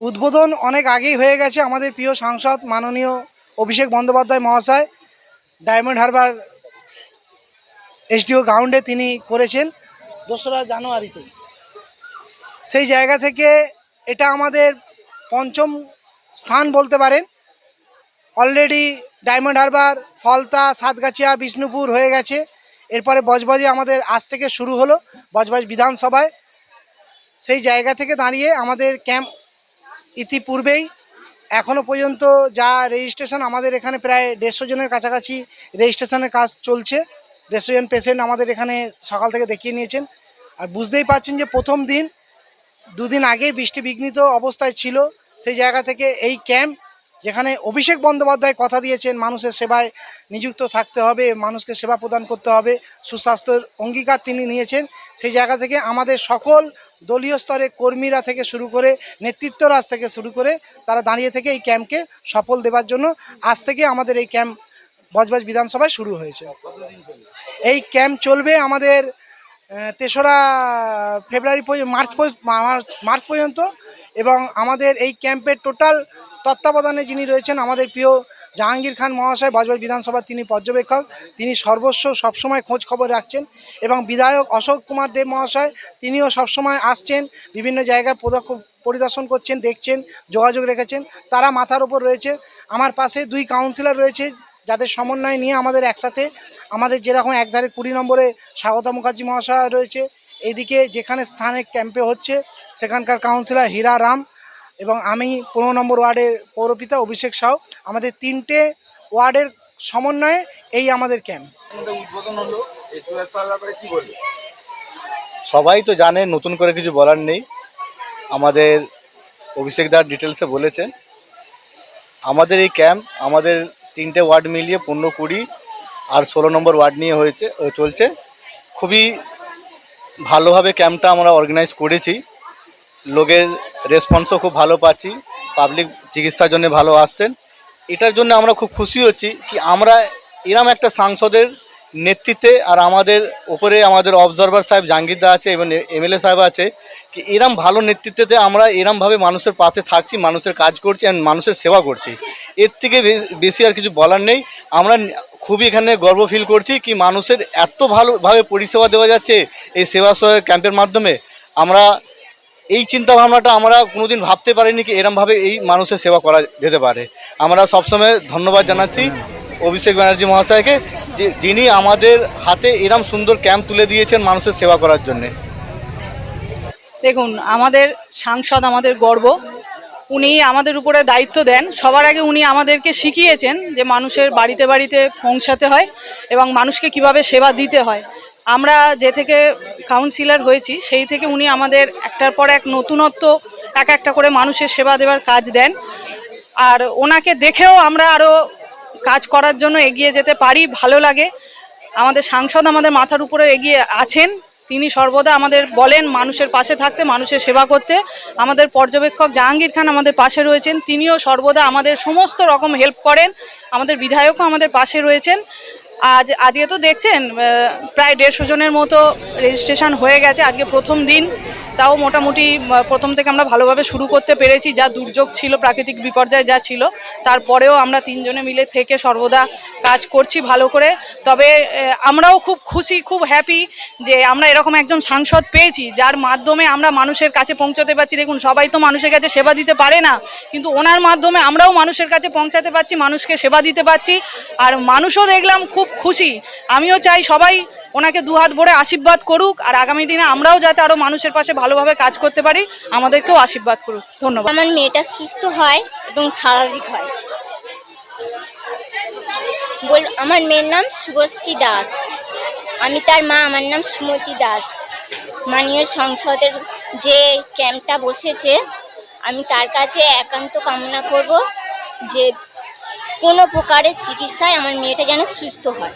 উদ্বোধন অনেক আগেই হয়ে গেছে আমাদের প্রিয় সাংসদ মাননীয় অভিষেক বন্দ্যোপাধ্যায় মহাশয়। ডায়মন্ড হারবার এসডিও গ্রাউন্ডে তিনি করেছেন দোসরা জানুয়ারিতে। সেই জায়গা থেকে এটা আমাদের পঞ্চম স্থান বলতে পারেন। অলরেডি ডায়মন্ড হারবার ফলতা, সাতগাছিয়া, বিষ্ণুপুর হয়ে গেছে। এরপরে বজবজে আমাদের আজ থেকে শুরু হলো, বজবজ বিধানসভায়। সেই জায়গা থেকে দাঁড়িয়ে আমাদের ক্যাম্প ইতিপূর্বেই এখনও পর্যন্ত যা রেজিস্ট্রেশন আমাদের এখানে প্রায় দেড়শো জনের কাছাকাছি রেজিস্ট্রেশনের কাজ চলছে। দেড়শো জন পেশেন্ট আমাদের এখানে সকাল থেকে দেখিয়ে নিয়েছেন। আর বুঝতেই পারছেন যে প্রথম দিন, দুদিন আগে বৃষ্টি বিঘ্নিত অবস্থায় ছিল। সেই জায়গা থেকে এই ক্যাম্প যেখানে অভিষেক বন্দ্যোপাধ্যায় কথা দিয়েছেন, মানুষের সেবায় নিযুক্ত থাকতে হবে, মানুষকে সেবা প্রদান করতে হবে, সুস্বাস্থ্যের অঙ্গীকার তিনি নিয়েছেন। সেই জায়গা থেকে আমাদের সকল দলীয় স্তরে কর্মীরা থেকে শুরু করে, নেতৃত্বরাজ থেকে শুরু করে, তারা দাঁড়িয়ে থেকে এই ক্যাম্পকে সফল দেওয়ার জন্য আজ থেকে আমাদের এই ক্যাম্প বজবজ বিধানসভায় শুরু হয়েছে। এই ক্যাম্প চলবে আমাদের তেসরা ফেব্রুয়ারি মার্চ- মার্চ পর্যন্ত এবং আমাদের এই ক্যাম্পের টোটাল তত্ত্বাবধানে যিনি রয়েছেন, আমাদের প্রিয় জাহাঙ্গীর খান মহাশয় বজবজ বিধানসভার তিনি পর্যবেক্ষক, তিনি সর্বস্ব সবসময় খোঁজ খবর রাখছেন এবং বিধায়ক অশোক কুমার দেব মহাশয়, তিনিও সবসময় আসছেন, বিভিন্ন জায়গায় পরিদর্শন করছেন, দেখছেন, যোগাযোগ রেখেছেন। তারা মাথার ওপর রয়েছে। আমার পাশে দুই কাউন্সিলর রয়েছে, যাদের সমন্বয় নিয়ে আমাদের একসাথে, আমাদের যেরকম একধারে কুড়ি নম্বরে স্বাগতা মুখার্জি মহাশয় রয়েছে, এদিকে যেখানে স্থানে ক্যাম্পে হচ্ছে, সেখানকার কাউন্সিলর হীরা রাম এবং আমি পনেরো নম্বর ওয়ার্ডের পৌরপিতা অভিষেক সাউ আমাদের তিনটে ওয়ার্ডের সমন্বয়ে এই আমাদের ক্যাম্প। সবাই তো জানে নতুন করে কিছু বলার নেই। আমাদের অভিষেক দার ডিটেলসে বলেছেন। আমাদের এই ক্যাম্প আমাদের তিনটে ওয়ার্ড মিলিয়ে পনেরো কুড়ি আর ষোলো নম্বর ওয়ার্ড নিয়ে হয়েছে ও চলছে। খুবই ভালোভাবে ক্যাম্পটা আমরা অর্গানাইজ করেছি। লোকের রেসপন্সও খুব ভালো পাচ্ছি। পাবলিক চিকিৎসার জন্য ভালো আসছেন। এটার জন্য আমরা খুব খুশি হচ্ছি কি আমরা এরম একটা সাংসদের নেতৃত্বে আর আমাদের ওপরে আমাদের অবজারভার সাহেব জাহাঙ্গীরদা আছে এবং এমএলএ সাহেব আছে, কি এরম ভালো নেতৃত্বে আমরা এরমভাবে মানুষের পাশে থাকছি, মানুষের কাজ করছি অ্যান্ড মানুষের সেবা করছি। এর থেকে বেশি আর কিছু বলার নেই। আমরা খুবই এখানে গর্ব ফিল করছি কি মানুষের এত ভালোভাবে পরিষেবা দেওয়া যাচ্ছে এই সেবা ক্যাম্পের মাধ্যমে। আমরা এই চিন্তা ভাবনাটা আমরা কোনোদিন ভাবতে পারিনি কি এরমভাবে এই মানুষের সেবা করা যেতে পারে। আমরা সবসময় ধন্যবাদ জানাচ্ছি অভিষেক ব্যানার্জি মহাশয়কে যে যিনি আমাদের হাতে এরম সুন্দর ক্যাম্প তুলে দিয়েছেন মানুষের সেবা করার জন্যে। দেখুন, আমাদের সাংসদ আমাদের গর্ব। উনি আমাদের উপরে দায়িত্ব দেন। সবার আগে উনি আমাদেরকে শিখিয়েছেন যে মানুষের বাড়িতে বাড়িতে পৌঁছাতে হয় এবং মানুষকে কীভাবে সেবা দিতে হয়। আমরা যে থেকে কাউন্সিলর হয়েছি, সেই থেকে উনি আমাদের একটার পর এক নতুনত্ব, এক একটা করে মানুষের সেবা দেওয়ার কাজ দেন। আর ওনাকে দেখেও আমরা আরও কাজ করার জন্য এগিয়ে যেতে পারি, ভালো লাগে। আমাদের সাংসদ আমাদের মাথার উপরে এগিয়ে আছেন। তিনি সর্বদা আমাদের বলেন, মানুষের পাশে থাকতে, মানুষের সেবা করতে। আমাদের পর্যবেক্ষক জাহাঙ্গীর খান আমাদের পাশে রয়েছেন। তিনিও সর্বদা আমাদের সমস্ত রকম হেল্প করেন। আমাদের বিধায়কও আমাদের পাশে রয়েছেন। আজ আজকে তো দেখছেন প্রায় দেড়শো জনের মতো রেজিস্ট্রেশন হয়ে গেছে। আজকে প্রথম দিন। তাও মোটামুটি প্রথম থেকে আমরা ভালোভাবে শুরু করতে পেরেছি। যা দুর্যোগ ছিল, প্রাকৃতিক বিপর্যয় যা ছিল, তারপরেও আমরা তিনজনে মিলে থেকে সর্বদা কাজ করছি ভালো করে। তবে আমরাও খুব খুশি, খুব হ্যাপি যে আমরা এরকম একজন সাংসদ পেয়েছি, যার মাধ্যমে আমরা মানুষের কাছে পৌঁছাতে পারছি। দেখুন, সবাই তো মানুষের কাছে সেবা দিতে পারে না, কিন্তু ওনার মাধ্যমে আমরাও মানুষের কাছে পৌঁছাতে পারছি, মানুষকে সেবা দিতে পারছি। আর মানুষও দেখলাম খুব খুশি। আমিও চাই সবাই ওনাকে দুহাত ভরে আশীর্বাদ করুক, আর আগামী দিনে আমরাও যাতে আরও মানুষের পাশে ভালোভাবে কাজ করতে পারি, আমাদেরকেও আশীর্বাদ করুক। ধন্যবাদ। আমার মেয়েটা সুস্থ হয় এবং স্বাভাবিক হয়। বল, আমার মেয়ের নাম শুভশ্রী দাস। আমি তার মা, আমার নাম সুমতি দাস। মাননীয় সংসদের যে ক্যাম্পটা বসেছে, আমি তার কাছে একান্ত কামনা করব যে কোনো প্রকারের চিকিৎসায় আমার মেয়েটা যেন সুস্থ হয়।